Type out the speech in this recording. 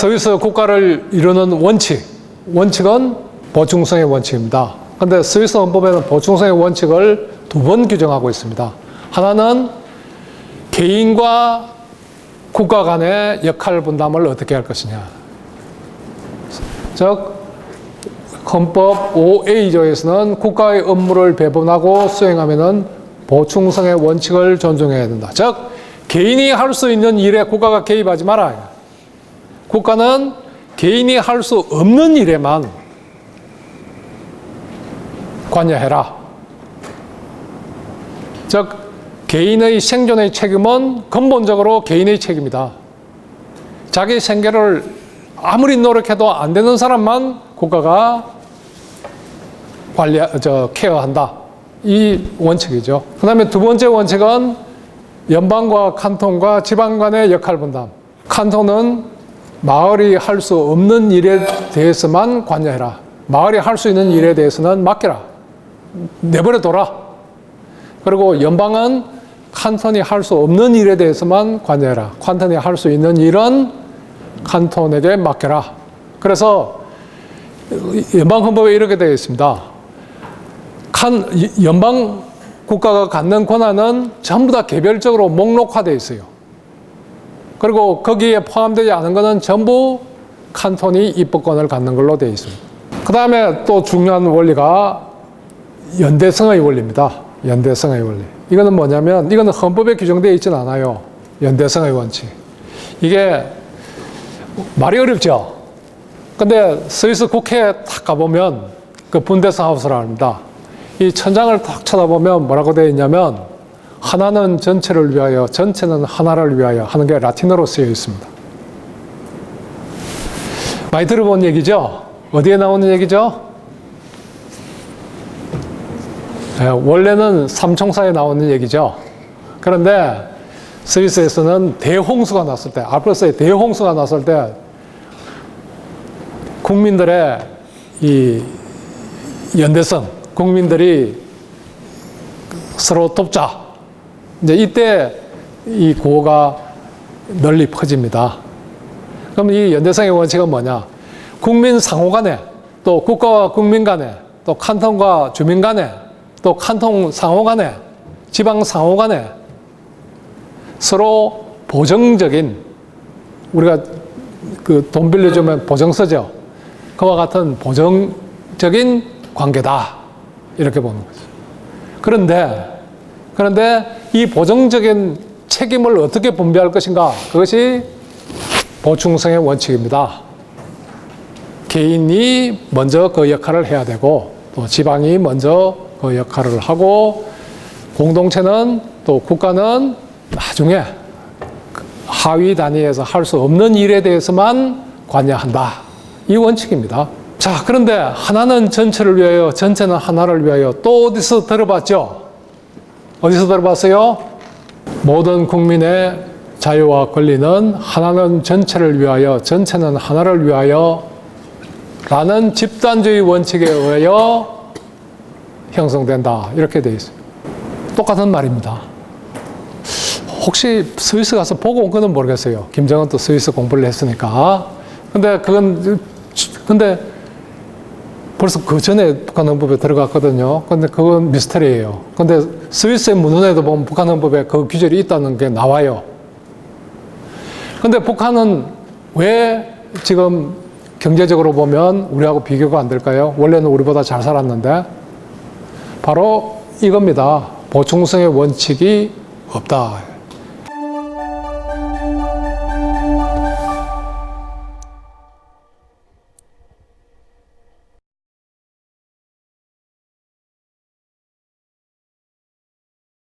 스위스 국가를 이루는 원칙, 원칙은 보충성의 원칙입니다. 근데 스위스 헌법에는 보충성의 원칙을 두 번 규정하고 있습니다. 하나는 개인과 국가 간의 역할 분담을 어떻게 할 것이냐. 즉, 헌법 5A조에서는 국가의 업무를 배분하고 수행하면은 보충성의 원칙을 존중해야 된다. 즉, 개인이 할 수 있는 일에 국가가 개입하지 마라. 국가는 개인이 할 수 없는 일에만 관여해라. 즉, 개인의 생존의 책임은 근본적으로 개인의 책임이다. 자기 생계를 아무리 노력해도 안 되는 사람만 국가가 관리, 저, 케어한다. 이 원칙이죠. 그 다음에 두 번째 원칙은 연방과 칸톤과 지방 간의 역할 분담. 칸톤은 마을이 할 수 없는 일에 대해서만 관여해라. 마을이 할 수 있는 일에 대해서는 맡겨라. 내버려 둬라. 그리고 연방은 칸톤이 할 수 없는 일에 대해서만 관여해라. 칸톤이 할 수 있는 일은 칸톤에게 맡겨라. 그래서 연방 헌법에 이렇게 되어 있습니다. 칸, 연방 국가가 갖는 권한은 전부 다 개별적으로 목록화되어 있어요. 그리고 거기에 포함되지 않은 것은 전부 칸톤이 입법권을 갖는 걸로 되어 있습니다. 그 다음에 또 중요한 원리가 연대성의 원리입니다. 연대성의 원리. 이거는 뭐냐면 이거는 헌법에 규정되어 있지는 않아요. 연대성의 원칙. 이게 말이 어렵죠. 근데 스위스 국회에 딱 가보면 그 분데스 하우스라 합니다. 이 천장을 딱 쳐다보면 뭐라고 되어 있냐면 하나는 전체를 위하여 전체는 하나를 위하여 하는 게 라틴어로 쓰여 있습니다. 많이 들어본 얘기죠? 어디에 나오는 얘기죠? 예, 원래는 삼총사에 나오는 얘기죠. 그런데 스위스에서는 대홍수가 났을 때, 알프스의 대홍수가 났을 때 국민들의 이 연대성, 국민들이 서로 돕자. 이제 이때 이 구호가 널리 퍼집니다. 그럼 이 연대성의 원칙은 뭐냐? 국민 상호 간에, 또 국가와 국민 간에, 또 칸톤과 주민 간에, 또 칸통 상호 간에, 지방 상호 간에 서로 보정적인, 우리가 그 돈 빌려주면 보정서죠. 그와 같은 보정적인 관계다. 이렇게 보는 거죠. 그런데, 그런데 이 보정적인 책임을 어떻게 분배할 것인가? 그것이 보충성의 원칙입니다. 개인이 먼저 그 역할을 해야 되고, 또 지방이 먼저 그 역할을 하고, 공동체는 또 국가는 나중에 하위 단위에서 할 수 없는 일에 대해서만 관여한다. 이 원칙입니다. 자, 그런데 하나는 전체를 위하여, 전체는 하나를 위하여 또 어디서 들어봤죠? 어디서 들어봤어요? 모든 국민의 자유와 권리는 하나는 전체를 위하여, 전체는 하나를 위하여 라는 집단주의 원칙에 의하여 형성된다. 이렇게 되어 있습니다. 똑같은 말입니다. 혹시 스위스 가서 보고 온 거는 모르겠어요. 김정은 또 스위스 공부를 했으니까. 근데 그건, 근데 벌써 그 전에 북한 헌법에 들어갔거든요. 근데 그건 미스터리예요. 근데 스위스의 문헌에도 보면 북한 헌법에 그 규절이 있다는 게 나와요. 근데 북한은 왜 지금 경제적으로 보면 우리하고 비교가 안 될까요? 원래는 우리보다 잘 살았는데 바로 이겁니다. 보충성의 원칙이 없다.